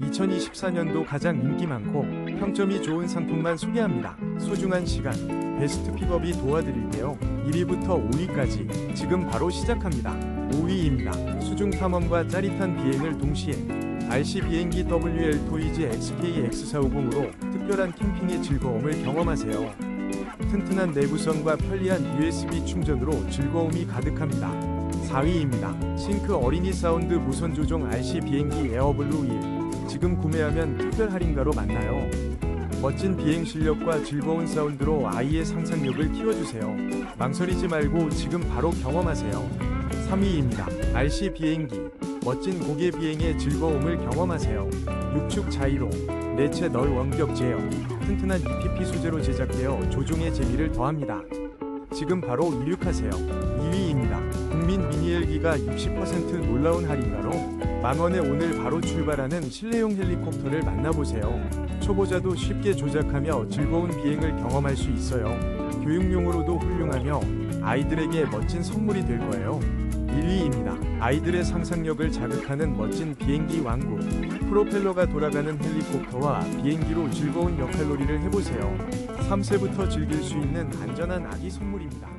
2024년도 가장 인기 많고 평점이 좋은 상품만 소개합니다. 소중한 시간, 베스트 픽업이 도와드릴게요. 1위부터 5위까지 지금 바로 시작합니다. 5위입니다. 수중 탐험과 짜릿한 비행을 동시에 RC 비행기 WL 토이즈 XK-X450으로 특별한 캠핑의 즐거움을 경험하세요. 튼튼한 내구성과 편리한 USB 충전으로 즐거움이 가득합니다. 4위입니다. 싱크 어린이 사운드 무선 조종 RC 비행기 에어블루 1. 지금 구매하면 특별 할인가로 만나요. 멋진 비행 실력과 즐거운 사운드로 아이의 상상력을 키워주세요. 망설이지 말고 지금 바로 경험하세요. 3위입니다. RC 비행기. 멋진 고개 비행의 즐거움을 경험하세요. 육축 자이로, 내체 널 원격 제어, 튼튼한 EPP 소재로 제작되어 조종의 재미를 더합니다. 지금 바로 이륙하세요. 2위입니다. 헬기가 60% 놀라운 할인가로 만원에 오늘 바로 출발하는 실내용 헬리콥터를 만나보세요. 초보자도 쉽게 조작하며 즐거운 비행을 경험할 수 있어요. 교육용으로도 훌륭하며 아이들에게 멋진 선물이 될 거예요. 1위입니다. 아이들의 상상력을 자극하는 멋진 비행기 왕국. 프로펠러가 돌아가는 헬리콥터와 비행기로 즐거운 역할놀이를 해보세요. 3세부터 즐길 수 있는 안전한 아기 선물입니다.